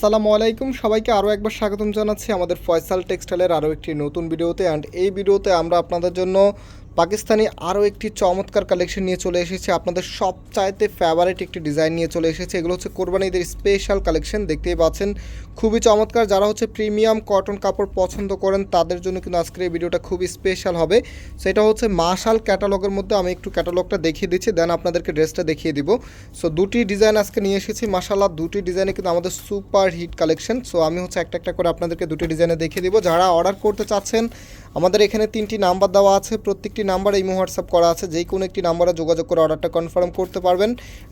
আসসালামু আলাইকুম, সবাইকে আরও একবার স্বাগতম জানাচ্ছি আমাদের ফয়সাল টেক্সটাইলের আরও একটি নতুন ভিডিওতে। অ্যান্ড এই ভিডিওতে আমরা আপনাদের জন্য পাকিস্তানি আরও একটি চমৎকার কালেকশন নিয়ে চলে এসেছি। আপনাদের সবচাইতে ফেভারিট একটি ডিজাইন নিয়ে চলে এসেছে। এগুলো হচ্ছে কোরবানিদের স্পেশাল কালেকশন দেখতেই পাচ্ছেন। খুবই চমৎকার। যারা হচ্ছে প্রিমিয়াম কটন কাপড় পছন্দ করেন, তাদের জন্য কিন্তু আজকের এই ভিডিওটা খুবই স্পেশাল হবে। সেটা হচ্ছে মাশাল ক্যাটালগের মধ্যে আমি একটু ক্যাটালগটা দেখিয়ে দিচ্ছি দেন আপনাদেরকে ড্রেসটা দেখিয়ে দিব। সো দুটি ডিজাইন আজকে নিয়ে এসেছি মাশাল্লাহ দুটি ডিজাইনে কিন্তু আমাদের সুপার হিট কালেকশন সো আমি হচ্ছে একটা একটা করে আপনাদেরকে দুটি ডিজাইনে দেখিয়ে দিব। যারা অর্ডার করতে চাচ্ছেন আমাদের এখানে তিনটি নাম্বার দেওয়া আছে, প্রত্যেকটি নাম্বার এই হোয়াটসঅ্যাপ করা আছে যেই কোনো একটি নাম্বারে যোগাযোগ করে অর্ডারটা কনফার্ম করতে পারবেন।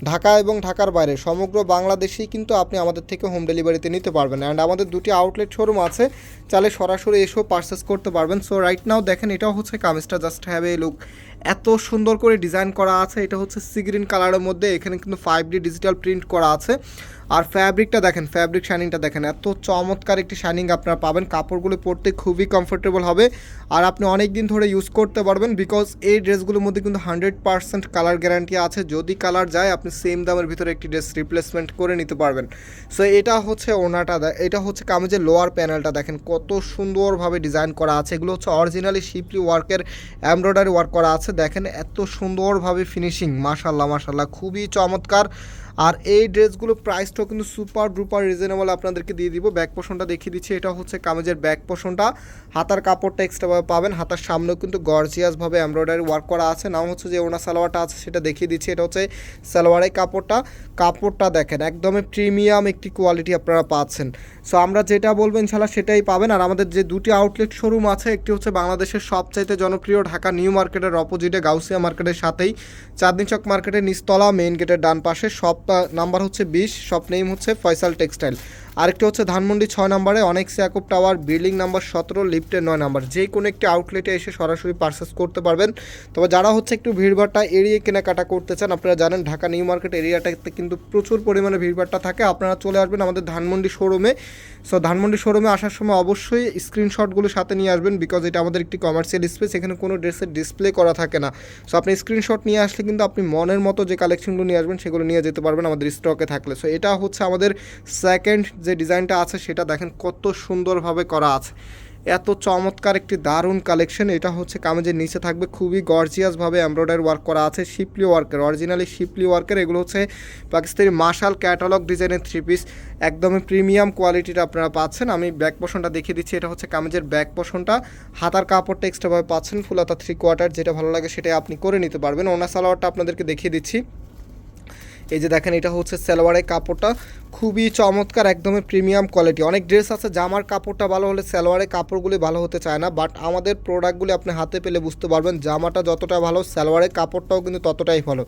ঢাকা এবং ঢাকার বাইরে, সমগ্র বাংলাদেশেই কিন্তু আপনি আমাদের থেকে হোম ডেলিভারিতে নিতে পারবেন। অ্যান্ড আমাদের দুটি আউটলেট শোরুম আছে চালে সরাসরি এসেও পারচেস করতে পারবেন। সো রাইট নাও দেখেন, এটাও হচ্ছে কামিজটা জাস্ট হ্যাভ এ লুক এত সুন্দর করে ডিজাইন করা আছে, এটা হচ্ছে সি গ্রিন কালারের মধ্যে, এখানে কিন্তু ফাইভ ডি ডিজিটাল প্রিন্ট করা আছে। আর ফ্যাব্রিকটা দেখেন ফ্যাব্রিক শাইনিংটা দেখেন, এত চমৎকার একটি শাইনিং আপনারা পাবেন। কাপড়গুলো পরতে খুবই কমফোর্টেবল হবে। আর আপনি অনেক দিন ধরে ইউজ করতে পারবেন বিকজ এই ড্রেসগুলোর মধ্যে কিন্তু হান্ড্রেড পার্সেন্ট কালার গ্যারান্টি আছে। যদি কালার যায়, আপনি সেম দামের ভিতরে একটি ড্রেস রিপ্লেসমেন্ট করে নিতে পারবেন। সো এটা হচ্ছে ওনাটা এটা হচ্ছে কামিজের লোয়ার প্যানেলটা দেখেন, কত সুন্দরভাবে ডিজাইন করা আছে। এগুলো হচ্ছে অরিজিনালি শিপলি ওয়ার্কের এমব্রয়ডারি ওয়ার্ক করা আছে। দেখেন, এত সুন্দরভাবে ফিনিশিং মাশাল্লাহ মাশাল্লাহ খুবই চমৎকার। আর এই ড্রেসগুলো প্রাইসটাও কিন্তু সুপার ডুপার রিজনেবল আপনাদেরকে দিয়ে দিব। ব্যাক পোষণটা দেখিয়ে দিচ্ছি, এটা হচ্ছে কামেজের ব্যাক পোষণটা হাতার কাপড়টা এক্সট্রাভাবে পাবেন, হাতার সামনেও কিন্তু গর্জিয়াসভাবে এমব্রয়ডারি ওয়ার্ক করা আছে। নাম হচ্ছে যে ওনা সালোয়ারটা আছে, সেটা দেখিয়ে দিচ্ছি, এটা হচ্ছে সালোয়ারের কাপড়টা। কাপড়টা দেখেন, একদমই প্রিমিয়াম একটি কোয়ালিটি আপনারা পাচ্ছেন। সো আমরা যেটা বলব ইনশাল্লাহ সেটাই পাবেন। আর আমাদের যে দুটি আউটলেট শোরুম আছে, একটি হচ্ছে বাংলাদেশের সবচাইতে জনপ্রিয় ঢাকা নিউ মার্কেটের অপোজিটে গাউসিয়া মার্কেটের সাথেই। চাঁদনি চক মার্কেটের নিচতলা মেইন গেটের ডান পাশে নাম্বার হচ্ছে বিশ শপ নেম হচ্ছে ফয়সাল টেক্সটাইল। আরেকটি হচ্ছে ধানমন্ডি ছয় নম্বরে, অনেক সিয়াকুব টাওয়ার বিল্ডিং নাম্বার সতেরো লিফটের নয় নাম্বার। যে কোনো একটি আউটলেটে এসে সরাসরি পারচেস করতে পারবেন। তবে যারা হচ্ছে একটু ভিড়ভাড়টা এড়িয়ে কেনাকাটা করতে চান, আপনারা জানেন ঢাকা নিউ মার্কেট এরিয়াটাতে কিন্তু প্রচুর পরিমাণে ভিড়ভাড়টা থাকে। আপনারা চলে আসবেন আমাদের ধানমন্ডি শোরুমে সো ধানমন্ডি শোরুমে আসার সময় অবশ্যই স্ক্রিনশটগুলো সাথে নিয়ে আসবেন বিকজ এটা আমাদের একটি কমার্শিয়াল স্পেস এখানে কোনো ড্রেসের ডিসপ্লে করা থাকে না। সো আপনি স্ক্রিনশট নিয়ে আসলে কিন্তু আপনি মনের মতো যে কালেকশনগুলো নিয়ে আসবেন, সেগুলো নিয়ে যেতে পারবেন আমাদের স্টকে থাকলে। সো এটা হচ্ছে আমাদের সেকেন্ড যে ডিজাইনটা আছে সেটা দেখেন কত সুন্দরভাবে করা আছে। এত চমৎকার একটি দারুণ কালেকশন এটা হচ্ছে কামেজের নিচে থাকবে, খুবই গর্জিয়াসভাবে এমব্রয়ডারি ওয়ার্ক করা আছে শিপলি ওয়ার্কের অরিজিনালি শিপলি ওয়ার্কের এগুলো হচ্ছে পাকিস্তানি মার্শাল ক্যাটালগ ডিজাইনের থ্রি পিস একদমই প্রিমিয়াম কোয়ালিটির আপনারা পাচ্ছেন। আমি ব্যাক পোষণটা দেখিয়ে দিচ্ছি, এটা হচ্ছে কামেজের ব্যাক পোষণটা হাতার কাপড়টা এক্সট্রাভাবে পাচ্ছেন, ফুলাতা থ্রি কোয়ার্টার যেটা ভালো লাগে সেটাই আপনি করে নিতে পারবেন। ওনা সালোয়ারটা আপনাদেরকে দেখিয়ে দিচ্ছি। এই যে দেখেন, এটা হচ্ছে সালোয়ারের কাপড়টা। খুবই চমৎকার, একদমই প্রিমিয়াম কোয়ালিটি। অনেক ড্রেস আছে, জামার কাপড়টা ভালো হলে সালোয়ারের কাপড়গুলি ভালো হতে চায় না, বাট আমাদের প্রোডাক্টগুলি আপনি হাতে পেলে বুঝতে পারবেন, জামাটা যতটা ভালো, সালোয়ারের কাপড়টাও কিন্তু ততটাই ভালো।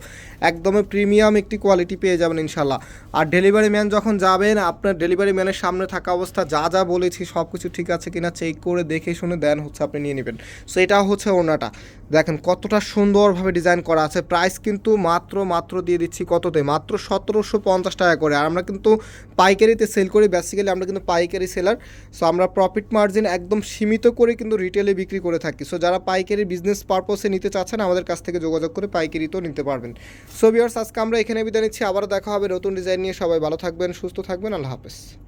একদমই প্রিমিয়াম একটি কোয়ালিটি পেয়ে যাবেন ইনশাল্লাহ আর ডেলিভারি ম্যান যখন যাবেন, আপনার ডেলিভারি ম্যানের সামনে থাকা অবস্থা, যা যা বলেছি সব কিছু ঠিক আছে কিনা চেক করে দেখে শুনে দেন হচ্ছে আপনি নিয়ে নেবেন। সো এটা হচ্ছে ওনাটা দেখেন কতটা সুন্দরভাবে ডিজাইন করা আছে, প্রাইস কিন্তু মাত্র মাত্র দিয়ে দিচ্ছি কততে? মাত্র সতেরোশো পঞ্চাশ টাকা করে। আর আমরা কিন্তু পাইকারিতে সেল করি। বেসিক্যালি আমরা কিন্তু পাইকারি সেলার সো আমরা প্রফিট মার্জিন একদম সীমিত করে কিন্তু রিটেলে বিক্রি করে থাকি। সো যারা পাইকারি বিজনেস পারপসে নিতে চাচ্ছেন, আমাদের কাছ থেকে যোগাযোগ করে পাইকারিতেও নিতে পারবেন। সো বিয়ার্স আজকে আমরা এখানে বিদায় নিচ্ছি। আবারও দেখা হবে নতুন ডিজাইন নিয়ে। সবাই ভালো থাকবেন, সুস্থ থাকবেন। আল্লাহ হাফেজ।